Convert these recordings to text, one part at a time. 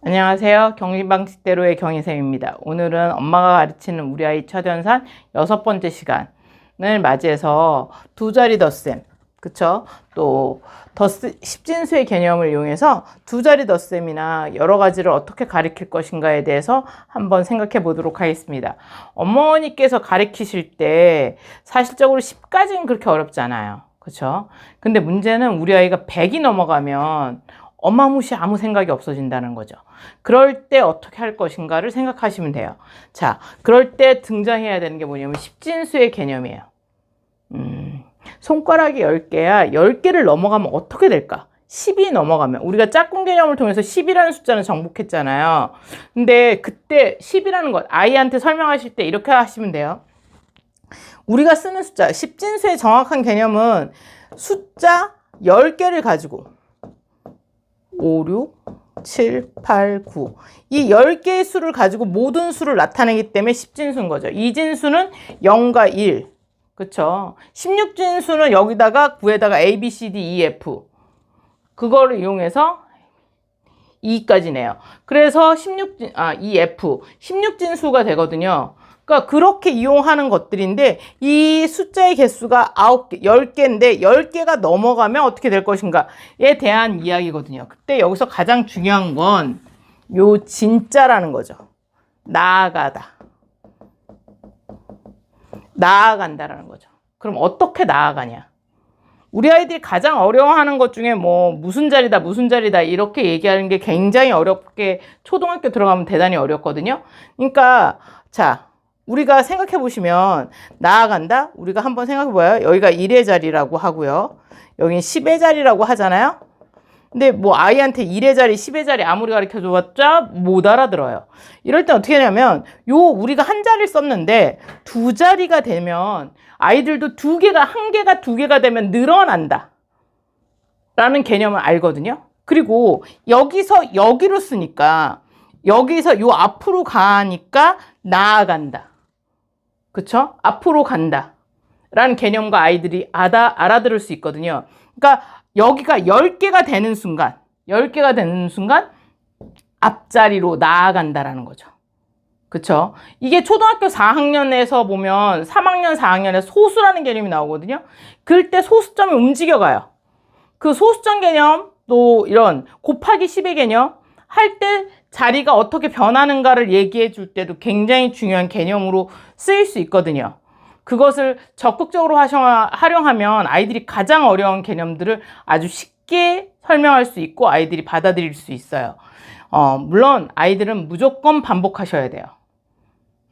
안녕하세요. 경리방식대로의 경희쌤입니다. 오늘은 엄마가 가르치는 우리 아이 첫연산 여섯 번째 시간을 맞이해서 두 자리 덧셈, 그쵸? 또 덧셈, 십진수의 개념을 이용해서 두 자리 덧셈이나 여러 가지를 어떻게 가르칠 것인가에 대해서 한번 생각해 보도록 하겠습니다. 어머니께서 가르치실 때 사실적으로 10까지는 그렇게 어렵지 않아요. 그쵸? 근데 문제는 우리 아이가 100이 넘어가면 어마무시 아무 생각이 없어진다는 거죠. 그럴 때 어떻게 할 것인가를 생각하시면 돼요. 자, 그럴 때 등장해야 되는 게 뭐냐면 십진수의 개념이에요. 음, 손가락이 10개야 10개를 넘어가면 어떻게 될까? 10이 넘어가면 우리가 짝꿍 개념을 통해서 10이라는 숫자는 정복했잖아요. 근데 그때 10이라는 것 아이한테 설명하실 때 이렇게 하시면 돼요. 우리가 쓰는 숫자, 십진수의 정확한 개념은 숫자 10개를 가지고 5, 6, 7, 8, 9. 이 10개의 수를 가지고 모든 수를 나타내기 때문에 십진수인 거죠. 이진수는 0과 1. 그쵸? 16진수는 여기다가 9에다가 A, B, C, D, E, F. 그거를 이용해서 2까지 내요. 그래서 16진, 아, E, F. 16진수가 되거든요. 그러니까 그렇게 이용하는 것들인데 이 숫자의 개수가 9개, 10개인데 10개가 넘어가면 어떻게 될 것인가에 대한 이야기거든요. 그때 여기서 가장 중요한 건 요 진짜라는 거죠. 나아가다. 나아간다라는 거죠. 그럼 어떻게 나아가냐? 우리 아이들이 가장 어려워하는 것 중에 뭐 무슨 자리다 무슨 자리다 이렇게 얘기하는 게 굉장히 어렵게 초등학교 들어가면 대단히 어렵거든요. 그러니까 자 우리가 생각해 보시면 나아간다. 우리가 한번 생각해 봐요. 여기가 1의 자리라고 하고요. 여기는 10의 자리라고 하잖아요. 근데 뭐 아이한테 1의 자리, 10의 자리 아무리 가르쳐 줘봤자 못 알아들어요. 이럴 때 어떻게 하냐면 요 우리가 한 자리를 썼는데 두 자리가 되면 아이들도 두 개가 한 개가 두 개가 되면 늘어난다. 라는 개념을 알거든요. 그리고 여기서 여기로 쓰니까 여기서 요 앞으로 가니까 나아간다. 그쵸? 앞으로 간다. 라는 개념과 아이들이 알아, 알아들을 수 있거든요. 그러니까 여기가 10개가 되는 순간, 10개가 되는 순간 앞자리로 나아간다라는 거죠. 그쵸? 이게 초등학교 4학년에서 보면 3학년, 4학년에 소수라는 개념이 나오거든요. 그럴 때 소수점이 움직여가요. 그 소수점 개념, 또 이런 곱하기 10의 개념 할 때 자리가 어떻게 변하는가를 얘기해 줄 때도 굉장히 중요한 개념으로 쓰일 수 있거든요. 그것을 적극적으로 활용하면 아이들이 가장 어려운 개념들을 아주 쉽게 설명할 수 있고 아이들이 받아들일 수 있어요. 어, 물론 아이들은 무조건 반복하셔야 돼요.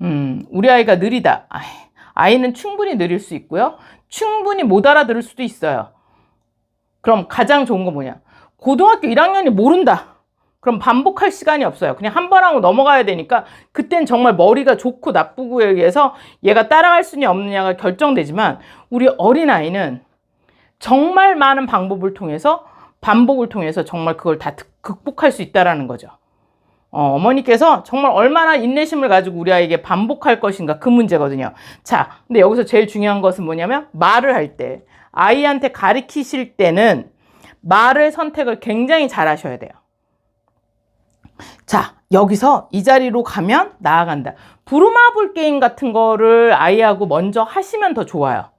음, 우리 아이가 느리다. 아이, 아이는 충분히 느릴 수 있고요. 충분히 못 알아들을 수도 있어요. 그럼 가장 좋은 건 뭐냐? 고등학교 1학년이 모른다. 그럼 반복할 시간이 없어요. 그냥 한 번 하고 넘어가야 되니까 그땐 정말 머리가 좋고 나쁘고에 의해서 얘가 따라갈 수냐 없느냐가 결정되지만 우리 어린아이는 정말 많은 방법을 통해서 반복을 통해서 정말 그걸 다 극복할 수 있다라는 거죠. 어, 머니께서 정말 얼마나 인내심을 가지고 우리 아이에게 반복할 것인가 그 문제거든요. 자, 근데 여기서 제일 중요한 것은 뭐냐면 말을 할 때 아이한테 가르치실 때는 말을 선택을 굉장히 잘 하셔야 돼요. 자, 여기서 이 자리로 가면 나아간다. 부루마블 게임 같은 거를 아이하고 먼저 하시면 더 좋아요.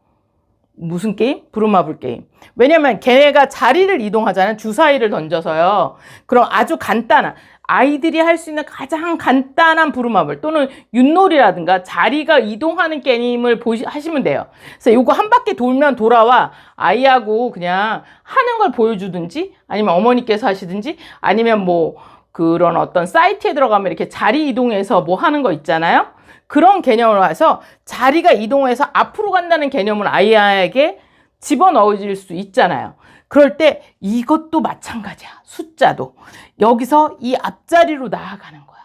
무슨 게임? 부루마블 게임. 왜냐면 걔네가 자리를 이동하잖아요. 주사위를 던져서요. 그럼 아주 간단한 아이들이 할 수 있는 가장 간단한 부루마블 또는 윷놀이라든가 자리가 이동하는 게임을 보시, 하시면 돼요. 그래서 요거 한 바퀴 돌면 돌아와 아이하고 그냥 하는 걸 보여주든지 아니면 어머니께서 하시든지 아니면 뭐 그런 어떤 사이트에 들어가면 이렇게 자리 이동해서 뭐 하는 거 있잖아요. 그런 개념으로 해서 자리가 이동해서 앞으로 간다는 개념을 아이에게 집어넣어질 수 있잖아요. 그럴 때 이것도 마찬가지야. 숫자도. 여기서 이 앞자리로 나아가는 거야.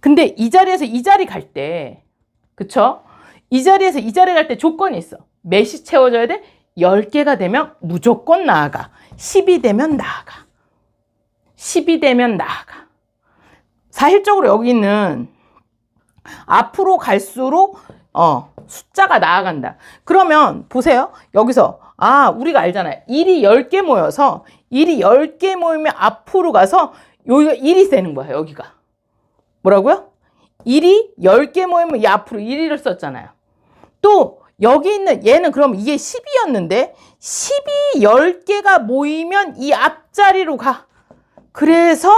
근데 이 자리에서 이 자리 갈 때, 그쵸? 이 자리에서 이 자리 갈 때 조건이 있어. 몇이 채워져야 돼? 10개가 되면 무조건 나아가. 10이 되면 나아가. 10이 되면 나아가. 사실적으로 여기는 앞으로 갈수록 어, 숫자가 나아간다. 그러면 보세요. 여기서 아, 우리가 알잖아요. 1이 10개 모여서 1이 10개 모이면 앞으로 가서 여기가 1이 되는 거야, 여기가. 뭐라고요? 1이 10개 모이면 이 앞으로 1을 썼잖아요. 또 여기 있는 얘는 그럼 이게 10이었는데 10이 10개가 모이면 이 앞자리로 가. 그래서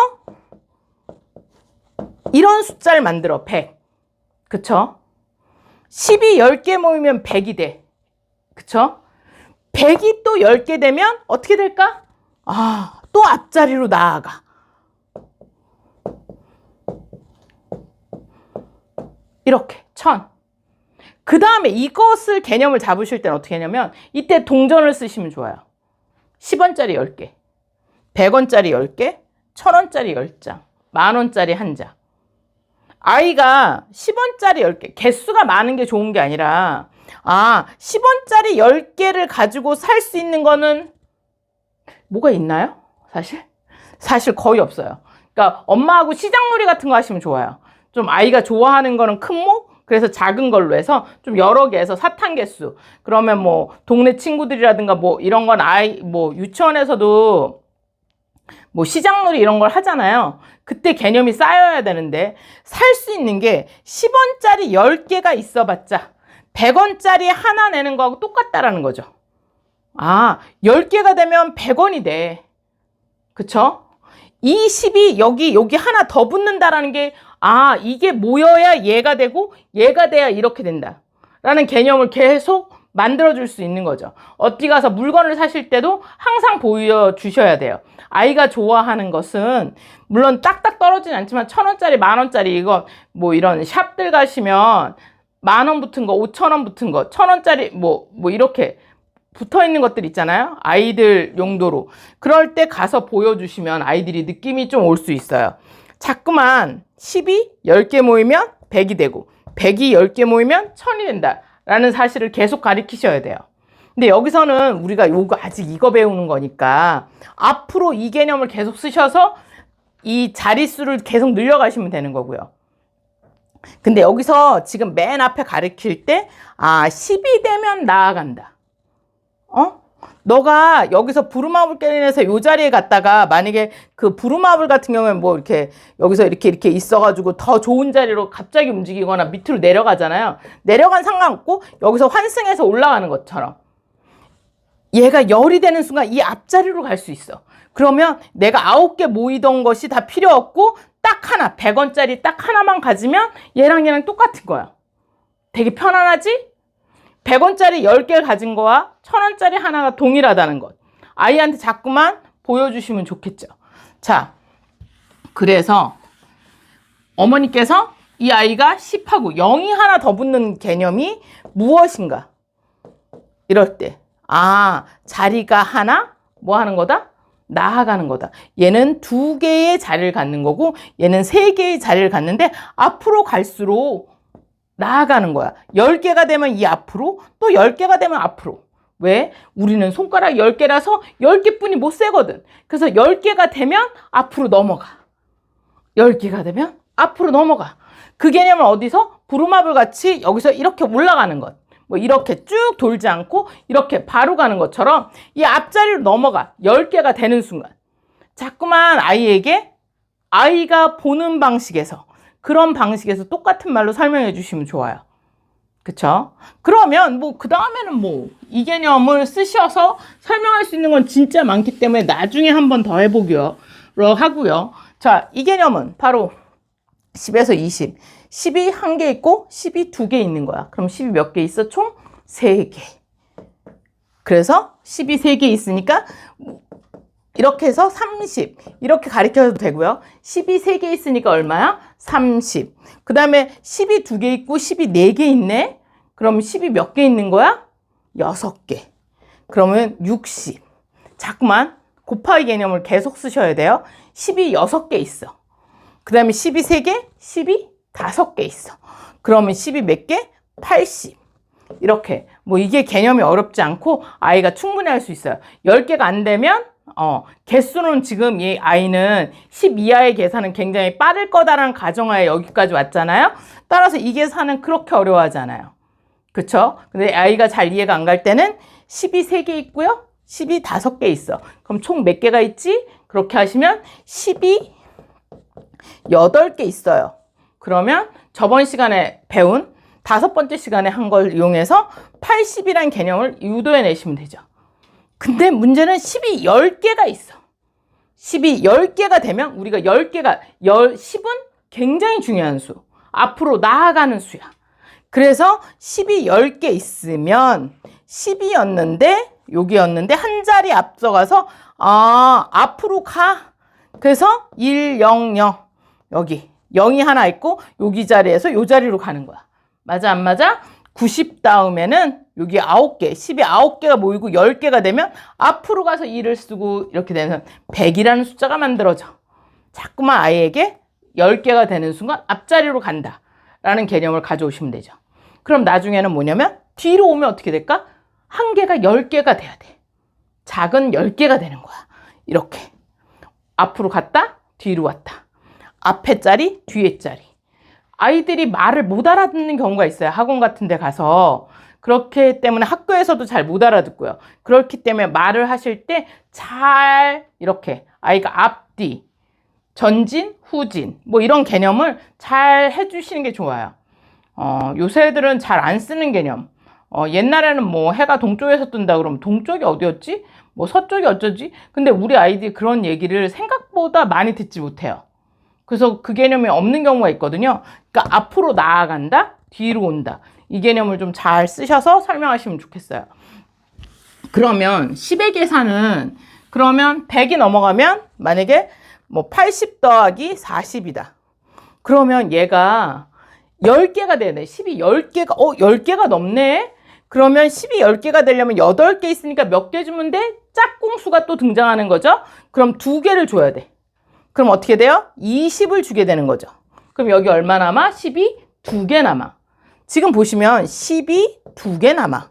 이런 숫자를 만들어. 100. 그쵸? 10이 10개 모이면 100이 돼. 그쵸? 100이 또 10개 되면 어떻게 될까? 아, 또 앞자리로 나아가. 이렇게, 천. 그 다음에 이것을 개념을 잡으실 때는 어떻게 하냐면, 이때 동전을 쓰시면 좋아요. 10원짜리 10개, 100원짜리 10개, 1000원짜리 10장, 만 원짜리 1장. 아이가 10원짜리 10개, 개수가 많은 게 좋은 게 아니라, 아, 10원짜리 10개를 가지고 살 수 있는 거는 뭐가 있나요? 사실? 사실 거의 없어요. 그러니까 엄마하고 시장놀이 같은 거 하시면 좋아요. 좀 아이가 좋아하는 거는 큰 모? 그래서 작은 걸로 해서 좀 여러 개에서 사탕 개수. 그러면 뭐 동네 친구들이라든가 뭐 이런 건 아이 뭐 유치원에서도 뭐 시장놀이 이런 걸 하잖아요. 그때 개념이 쌓여야 되는데 살 수 있는 게 10원짜리 10개가 있어 봤자 100원짜리 하나 내는 거하고 똑같다라는 거죠. 아, 10개가 되면 100원이 돼. 그쵸? 이 10이 여기, 여기 하나 더 붙는다라는 게, 아, 이게 모여야 얘가 되고, 얘가 돼야 이렇게 된다. 라는 개념을 계속 만들어줄 수 있는 거죠. 어디 가서 물건을 사실 때도 항상 보여주셔야 돼요. 아이가 좋아하는 것은, 물론 딱딱 떨어지진 않지만, 천 원짜리, 만 원짜리, 이거, 뭐 이런 샵들 가시면, 만 원 붙은 거, 오천 원 붙은 거, 천 원짜리, 뭐, 뭐 이렇게 붙어 있는 것들 있잖아요. 아이들 용도로. 그럴 때 가서 보여주시면 아이들이 느낌이 좀 올 수 있어요. 자꾸만 10이 10개 모이면 100이 되고, 100이 10개 모이면 1000이 된다. 라는 사실을 계속 가르치셔야 돼요. 근데 여기서는 우리가 요거 아직 이거 배우는 거니까 앞으로 이 개념을 계속 쓰셔서 이 자릿수를 계속 늘려가시면 되는 거고요. 근데 여기서 지금 맨 앞에 가르칠 때, 아, 10이 되면 나아간다. 어? 너가 여기서 부루마블 게임에서 요 자리에 갔다가 만약에 그 부루마블 같은 경우에는 뭐 이렇게 여기서 이렇게 이렇게 있어가지고 더 좋은 자리로 갑자기 움직이거나 밑으로 내려가잖아요. 내려간 상관없고 여기서 환승해서 올라가는 것처럼 얘가 열이 되는 순간 이 앞자리로 갈 수 있어. 그러면 내가 아홉 개 모이던 것이 다 필요 없고 딱 하나, 100원짜리 딱 하나만 가지면 얘랑 얘랑 똑같은 거야. 되게 편안하지? 100원짜리 10개를 가진 거와 1000원짜리 하나가 동일하다는 것. 아이한테 자꾸만 보여주시면 좋겠죠. 자, 그래서 어머니께서 이 아이가 10하고 0이 하나 더 붙는 개념이 무엇인가? 이럴 때. 아, 자리가 하나? 뭐 하는 거다? 나아가는 거다. 얘는 두 개의 자리를 갖는 거고, 얘는 세 개의 자리를 갖는데, 앞으로 갈수록 나아가는 거야. 10개가 되면 이 앞으로, 또 10개가 되면 앞으로. 왜? 우리는 손가락 10개라서 10개뿐이 못 세거든. 그래서 10개가 되면 앞으로 넘어가. 10개가 되면 앞으로 넘어가. 그 개념은 어디서? 부루마블 같이 여기서 이렇게 올라가는 것. 뭐 이렇게 쭉 돌지 않고 이렇게 바로 가는 것처럼 이 앞자리로 넘어가. 10개가 되는 순간. 자꾸만 아이에게 아이가 보는 방식에서 그런 방식에서 똑같은 말로 설명해 주시면 좋아요. 그쵸? 그러면 뭐 그 다음에는 뭐 이 개념을 쓰셔서 설명할 수 있는 건 진짜 많기 때문에 나중에 한 번 더 해보기로 하고요. 자, 이 개념은 바로 10에서 20. 10이 한 개 있고 10이 두 개 있는 거야. 그럼 10이 몇 개 있어? 총 3개. 그래서 10이 3개 있으니까 이렇게 해서 30. 이렇게 가리켜도 되고요. 10이 3개 있으니까 얼마야? 30. 그 다음에 10이 두개 있고 10이 네개 있네? 그럼 10이 몇 개 있는 거야? 6개. 그러면 60. 자꾸만 곱하기 개념을 계속 쓰셔야 돼요. 10이 6개 있어. 그 다음에 10이 3개, 10이 5개 있어. 그러면 10이 몇 개? 80. 이렇게. 뭐 이게 개념이 어렵지 않고 아이가 충분히 할 수 있어요. 10개가 안 되면 어, 개수는 지금 이 아이는 10 이하의 계산은 굉장히 빠를 거다라는 가정하에 여기까지 왔잖아요. 따라서 이 계산은 그렇게 어려워하지 않아요. 그쵸? 근데 아이가 잘 이해가 안 갈 때는 10이 3개 있고요. 10이 5개 있어. 그럼 총 몇 개가 있지? 그렇게 하시면 10이 8개 있어요. 그러면 저번 시간에 배운 다섯 번째 시간에 한 걸 이용해서 80이라는 개념을 유도해 내시면 되죠. 근데 문제는 10이 10개가 있어. 10이 10개가 되면 우리가 10개가 10, 10은 굉장히 중요한 수. 앞으로 나아가는 수야. 그래서 10이 10개 있으면 10이었는데 여기였는데 한 자리 앞서가서 아 앞으로 가. 그래서 1, 0, 0 여기 0이 하나 있고 여기 자리에서 요 자리로 가는 거야. 맞아 안 맞아? 90 다음에는 여기 9개, 10이 9개가 모이고 10개가 되면 앞으로 가서 2를 쓰고 이렇게 되면 100이라는 숫자가 만들어져. 자꾸만 아이에게 10개가 되는 순간 앞자리로 간다. 라는 개념을 가져오시면 되죠. 그럼 나중에는 뭐냐면 뒤로 오면 어떻게 될까? 한 개가 10개가 돼야 돼. 작은 10개가 되는 거야. 이렇게. 앞으로 갔다, 뒤로 왔다. 앞에 자리, 뒤에 자리. 아이들이 말을 못 알아듣는 경우가 있어요. 학원 같은 데 가서. 그렇기 때문에 학교에서도 잘 못 알아듣고요. 그렇기 때문에 말을 하실 때 잘 이렇게 아이가 앞뒤, 전진, 후진 뭐 이런 개념을 잘 해주시는 게 좋아요. 어, 요새 애들은 잘 안 쓰는 개념. 어, 옛날에는 뭐 해가 동쪽에서 뜬다 그러면 동쪽이 어디였지? 뭐 서쪽이 어쩌지? 근데 우리 아이들이 그런 얘기를 생각보다 많이 듣지 못해요. 그래서 그 개념이 없는 경우가 있거든요. 그러니까 앞으로 나아간다, 뒤로 온다. 이 개념을 좀 잘 쓰셔서 설명하시면 좋겠어요. 그러면 10의 계산은 그러면 100이 넘어가면 만약에 뭐 80 더하기 40이다. 그러면 얘가 10개가 되네. 10이 10개가, 어, 10개가 넘네? 그러면 10이 10개가 되려면 8개 있으니까 몇 개 주면 돼? 짝꿍수가 또 등장하는 거죠? 그럼 2개를 줘야 돼. 그럼 어떻게 돼요? 20을 주게 되는 거죠. 그럼 여기 얼마 남아? 10이 2개 남아. 지금 보시면 10이 2개 남아.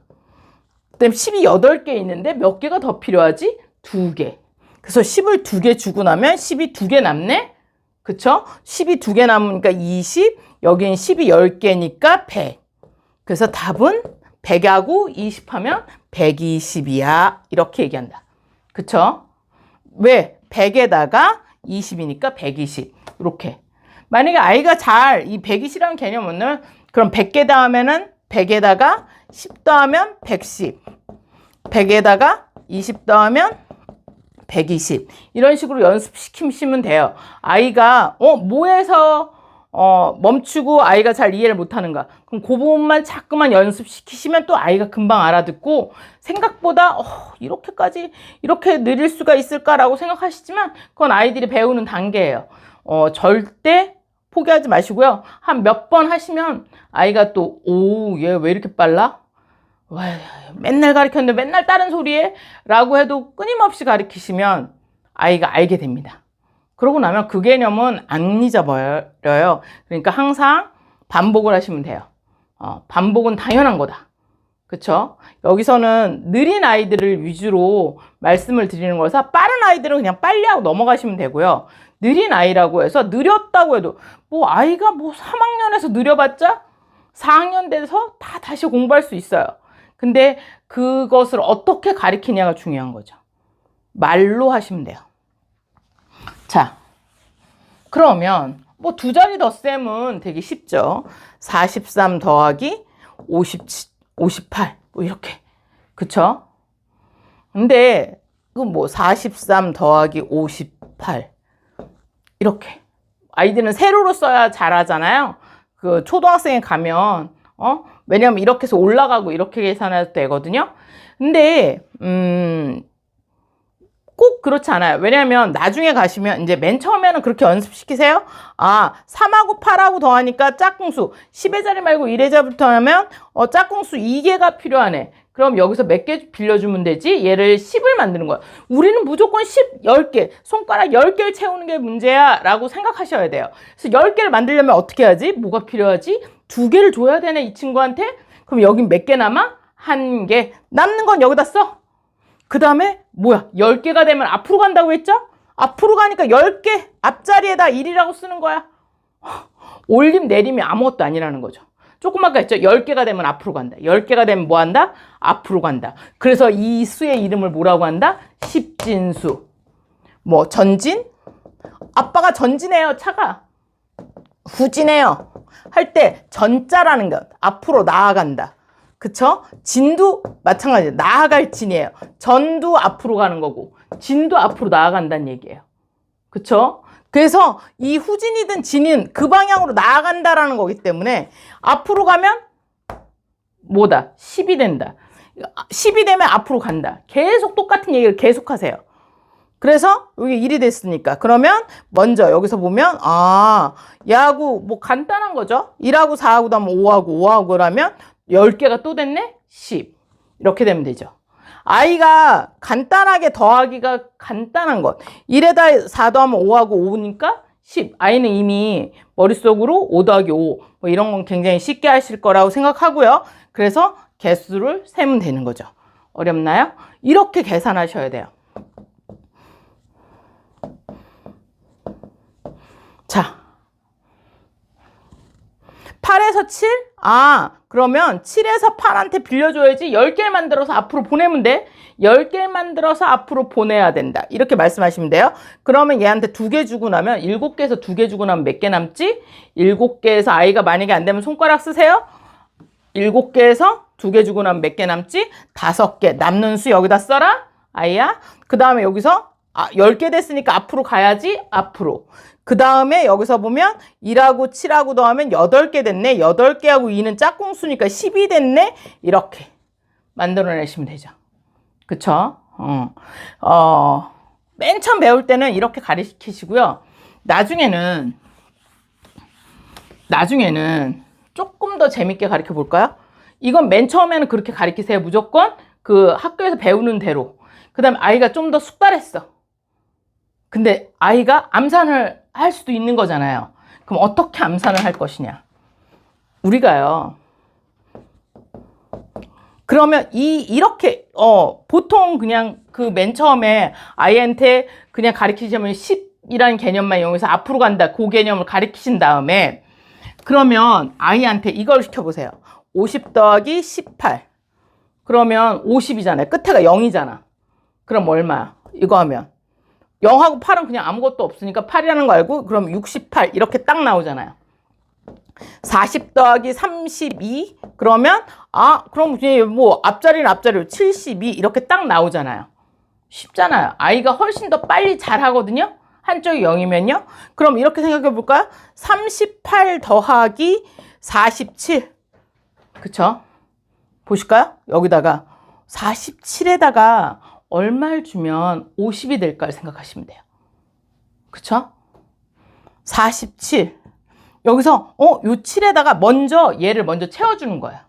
그다음 10이 8개 있는데 몇 개가 더 필요하지? 2개. 그래서 10을 2개 주고 나면 10이 2개 남네? 그쵸? 10이 2개 남으니까 20, 여긴 10이 10개니까 100. 그래서 답은 100하고 20 하면 120이야. 이렇게 얘기한다. 그쵸? 왜? 100에다가 20이니까 120. 이렇게. 만약에 아이가 잘 이 120이라는 개념은 그럼 100개 다음에는 100에다가 10 더하면 110. 100에다가 20 더하면 120. 이런 식으로 연습시키시면 돼요. 아이가, 어, 뭐에서, 어, 멈추고 아이가 잘 이해를 못하는가. 그럼 그 부분만 자꾸만 연습시키시면 또 아이가 금방 알아듣고 생각보다, 어, 이렇게까지, 이렇게 느릴 수가 있을까라고 생각하시지만 그건 아이들이 배우는 단계예요. 어, 절대 포기하지 마시고요. 한 몇 번 하시면 아이가 또, 오, 얘 왜 이렇게 빨라? 와, 맨날 가르쳤는데 맨날 다른 소리에? 라고 해도 끊임없이 가르치시면 아이가 알게 됩니다. 그러고 나면 그 개념은 안 잊어버려요. 그러니까 항상 반복을 하시면 돼요. 어, 반복은 당연한 거다. 그쵸? 여기서는 느린 아이들을 위주로 말씀을 드리는 거라서 빠른 아이들은 그냥 빨리 하고 넘어가시면 되고요. 느린 아이라고 해서 느렸다고 해도 뭐 아이가 뭐 3학년에서 느려봤자 4학년 돼서 다 다시 공부할 수 있어요. 근데 그것을 어떻게 가리키냐가 중요한 거죠. 말로 하시면 돼요. 자, 그러면 뭐 두 자리 덧셈은 되게 쉽죠. 43 더하기 50, 58. 뭐 이렇게. 그쵸? 근데 그뭐 43 더하기 58. 이렇게. 아이들은 세로로 써야 잘하잖아요. 그 초등학생에 가면 어? 왜냐면 이렇게 해서 올라가고 이렇게 계산해도 되거든요. 근데 음, 꼭 그렇지 않아요. 왜냐면 나중에 가시면 이제 맨 처음에는 그렇게 연습시키세요. 아, 3하고 8하고 더하니까 짝꿍수 10의 자리 말고 1의 자리부터 하면 어, 짝꿍수 2개가 필요하네. 그럼 여기서 몇 개 빌려주면 되지? 얘를 10을 만드는 거야. 우리는 무조건 10, 10개, 손가락 10개를 채우는 게 문제야 라고 생각하셔야 돼요. 그래서 10개를 만들려면 어떻게 하지? 뭐가 필요하지? 두 개를 줘야 되네, 이 친구한테? 그럼 여긴 몇 개 남아? 한 개. 남는 건 여기다 써. 그 다음에 뭐야? 10개가 되면 앞으로 간다고 했죠? 앞으로 가니까 10개 앞자리에다 1이라고 쓰는 거야. 올림 내림이 아무것도 아니라는 거죠. 조금 아까 했죠? 10개가 되면 앞으로 간다. 10개가 되면 뭐 한다? 앞으로 간다. 그래서 이 수의 이름을 뭐라고 한다? 십진수. 뭐 전진? 아빠가 전진해요, 차가. 후진해요. 할 때 전자라는 것 앞으로 나아간다. 그쵸? 진도 마찬가지예요. 나아갈 진이에요. 전도 앞으로 가는 거고 진도 앞으로 나아간다는 얘기예요. 그쵸? 그래서 이 후진이든 진은 그 방향으로 나아간다라는 거기 때문에 앞으로 가면 뭐다? 10이 된다. 10이 되면 앞으로 간다. 계속 똑같은 얘기를 계속 하세요. 그래서 여기 1이 됐으니까 그러면 먼저 여기서 보면 아 얘하고 뭐 간단한 거죠 1하고 4하고 하면 5하고 5하고라면 10개가 또 됐네? 10 이렇게 되면 되죠. 아이가 간단하게 더하기가 간단한 것. 1에다 4 더하면 5하고 5니까 10 아이는 이미 머릿속으로 5 더하기 5 뭐 이런 건 굉장히 쉽게 하실 거라고 생각하고요. 그래서 개수를 세면 되는 거죠. 어렵나요? 이렇게 계산하셔야 돼요. 자. 8에서 7? 아, 그러면 7에서 8한테 빌려줘야지 10개를 만들어서 앞으로 보내면 돼. 10개를 만들어서 앞으로 보내야 된다. 이렇게 말씀하시면 돼요. 그러면 얘한테 두 개 주고 나면 7개에서 두 개 주고 나면 몇 개 남지? 7개에서 아이가 만약에 안 되면 손가락 쓰세요. 7개에서 두 개 주고 나면 몇 개 남지? 5개. 남는 수 여기다 써라. 아이야. 그 다음에 여기서 아, 10개 됐으니까 앞으로 가야지. 앞으로. 그 다음에 여기서 보면 1하고 7하고 더하면 8개 됐네. 8개하고 2는 짝꿍수니까 10이 됐네. 이렇게 만들어내시면 되죠. 그쵸? 어, 어, 맨 처음 배울 때는 이렇게 가르치시고요. 나중에는, 나중에는 조금 더 재밌게 가르쳐 볼까요? 이건 맨 처음에는 그렇게 가르치세요. 무조건 그 학교에서 배우는 대로. 그 다음에 아이가 좀 더 숙달했어. 근데 아이가 암산을 할 수도 있는 거잖아요. 그럼 어떻게 암산을 할 것이냐? 우리가요. 그러면 이 이렇게 어 보통 그냥 그 맨 처음에 아이한테 그냥 가르치자면 10이라는 개념만 이용해서 앞으로 간다 그 개념을 가르치신 다음에 그러면 아이한테 이걸 시켜보세요. 50 더하기 18 그러면 50이잖아요. 끝에가 0이잖아. 그럼 얼마야? 이거 하면 0하고 8은 그냥 아무것도 없으니까 8이라는 거 알고 그럼 68 이렇게 딱 나오잖아요. 40 더하기 32 그러면 아 그럼 이제 뭐 앞자리는 앞자리로 72 이렇게 딱 나오잖아요. 쉽잖아요. 아이가 훨씬 더 빨리 잘하거든요. 한쪽이 0이면요. 그럼 이렇게 생각해 볼까요? 38 더하기 47 그쵸? 보실까요? 여기다가 47에다가 얼마를 주면 50이 될까 생각하시면 돼요. 그쵸? 47. 여기서, 어, 요 7에다가 먼저 얘를 먼저 채워주는 거예요.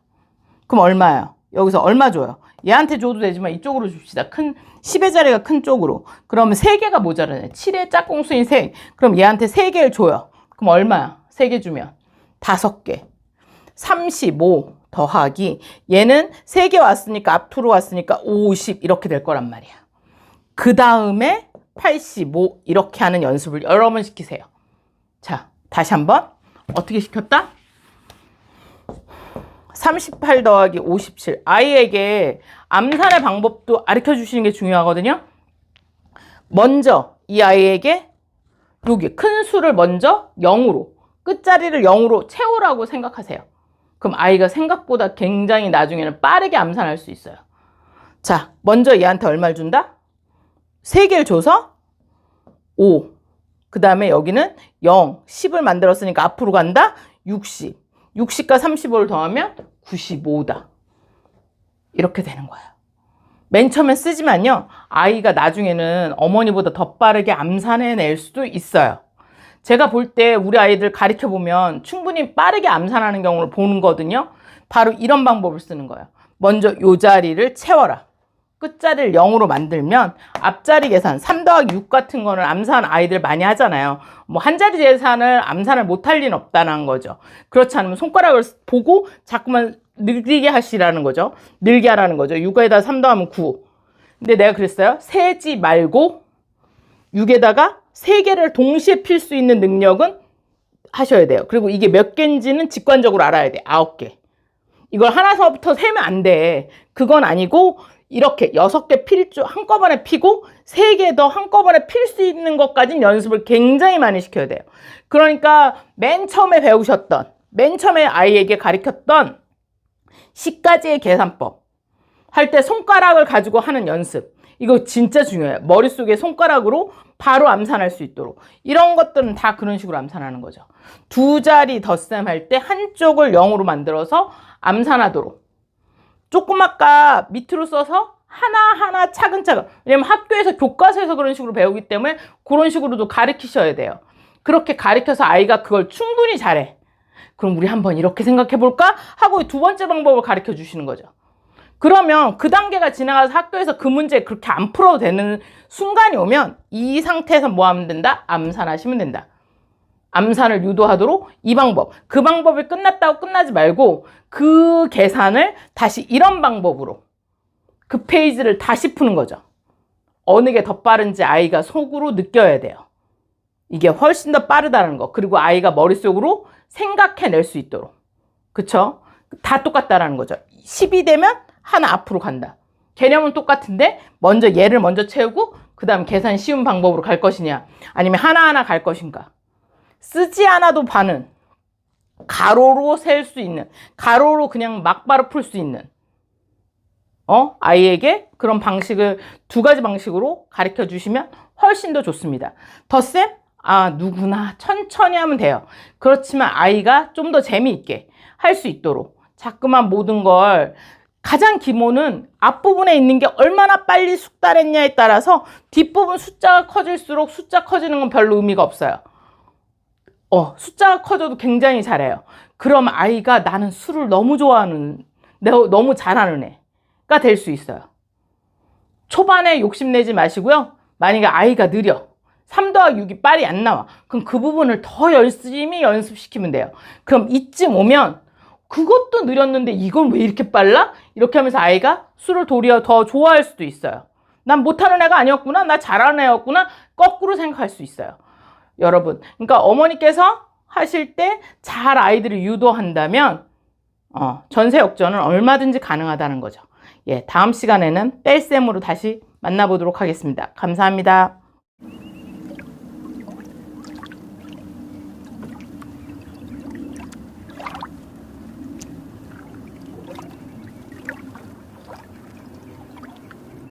그럼 얼마예요? 여기서 얼마 줘요? 얘한테 줘도 되지만 이쪽으로 줍시다. 큰, 10의 자리가 큰 쪽으로. 그러면 3개가 모자라네. 7의 짝꿍수인 3. 그럼 얘한테 3개를 줘요. 그럼 얼마야? 3개 주면. 5개. 35 더하기 얘는 3개 왔으니까 앞으로 왔으니까 50 이렇게 될 거란 말이야. 그 다음에 85 이렇게 하는 연습을 여러 번 시키세요. 자, 다시 한번 어떻게 시켰다? 38 더하기 57 아이에게 암산의 방법도 가르쳐 주시는 게 중요하거든요. 먼저 이 아이에게 여기 큰 수를 먼저 0으로 끝자리를 0으로 채우라고 생각하세요. 그럼 아이가 생각보다 굉장히 나중에는 빠르게 암산할 수 있어요. 자, 먼저 얘한테 얼마를 준다? 3개를 줘서 5. 그 다음에 여기는 0, 10을 만들었으니까 앞으로 간다? 60. 60과 35를 더하면 95다. 이렇게 되는 거예요. 맨 처음엔 쓰지만요. 아이가 나중에는 어머니보다 더 빠르게 암산해낼 수도 있어요. 제가 볼 때 우리 아이들 가르쳐 보면 충분히 빠르게 암산하는 경우를 보는 거거든요. 바로 이런 방법을 쓰는 거예요. 먼저 요 자리를 채워라. 끝자리를 0으로 만들면 앞자리 계산 3 더하기 6 같은 거는 암산 아이들 많이 하잖아요. 뭐 한 자리 계산을 암산을 못할 리는 없다는 거죠. 그렇지 않으면 손가락을 보고 자꾸만 늘리게 하시라는 거죠. 늘게 하라는 거죠. 6에다 3 더하면 9. 근데 내가 그랬어요. 세지 말고 6에다가 세 개를 동시에 필 수 있는 능력은 하셔야 돼요. 그리고 이게 몇 개인지는 직관적으로 알아야 돼. 아홉 개. 이걸 하나서부터 세면 안 돼. 그건 아니고 이렇게 여섯 개 필 줄 한꺼번에 피고 세 개 더 한꺼번에 필 수 있는 것까지 연습을 굉장히 많이 시켜야 돼요. 그러니까 맨 처음에 배우셨던 맨 처음에 아이에게 가르쳤던 10가지의 계산법 할 때 손가락을 가지고 하는 연습 이거 진짜 중요해요. 머릿속에 손가락으로 바로 암산할 수 있도록 이런 것들은 다 그런 식으로 암산하는 거죠. 두 자리 덧셈 할 때 한쪽을 0으로 만들어서 암산하도록 조금 아까 밑으로 써서 하나하나 차근차근 왜냐면 학교에서 교과서에서 그런 식으로 배우기 때문에 그런 식으로도 가르치셔야 돼요. 그렇게 가르쳐서 아이가 그걸 충분히 잘해. 그럼 우리 한번 이렇게 생각해 볼까? 하고 두 번째 방법을 가르쳐 주시는 거죠. 그러면 그 단계가 지나가서 학교에서 그 문제 그렇게 안 풀어도 되는 순간이 오면 이 상태에서 뭐 하면 된다? 암산하시면 된다. 암산을 유도하도록 이 방법. 그 방법이 끝났다고 끝나지 말고 그 계산을 다시 이런 방법으로 그 페이지를 다시 푸는 거죠. 어느 게 더 빠른지 아이가 속으로 느껴야 돼요. 이게 훨씬 더 빠르다는 거. 그리고 아이가 머릿속으로 생각해낼 수 있도록. 그쵸? 다 똑같다라는 거죠. 10이 되면 하나 앞으로 간다. 개념은 똑같은데 먼저 얘를 먼저 채우고 그 다음 계산 쉬운 방법으로 갈 것이냐 아니면 하나하나 갈 것인가. 쓰지 않아도 반은 가로로 셀 수 있는 가로로 그냥 막바로 풀 수 있는 어 아이에게 그런 방식을 두 가지 방식으로 가르쳐 주시면 훨씬 더 좋습니다. 덧셈 아 누구나 천천히 하면 돼요. 그렇지만 아이가 좀 더 재미있게 할 수 있도록 자꾸만 모든 걸 가장 기본은 앞부분에 있는 게 얼마나 빨리 숙달했냐에 따라서 뒷부분 숫자가 커질수록 숫자 커지는 건 별로 의미가 없어요. 어, 숫자가 커져도 굉장히 잘해요. 그럼 아이가 나는 술을 너무 좋아하는, 너무 잘하는 애가 될 수 있어요. 초반에 욕심내지 마시고요. 만약에 아이가 느려. 3 더하기 6이 빨리 안 나와. 그럼 그 부분을 더 열심히 연습시키면 돼요. 그럼 이쯤 오면 그것도 느렸는데 이건 왜 이렇게 빨라? 이렇게 하면서 아이가 술을 도리어 더 좋아할 수도 있어요. 난 못하는 애가 아니었구나. 나 잘하는 애였구나. 거꾸로 생각할 수 있어요. 여러분. 그러니까 어머니께서 하실 때 잘 아이들을 유도한다면 어, 전세 역전은 얼마든지 가능하다는 거죠. 예, 다음 시간에는 뺄셈으로 다시 만나보도록 하겠습니다. 감사합니다.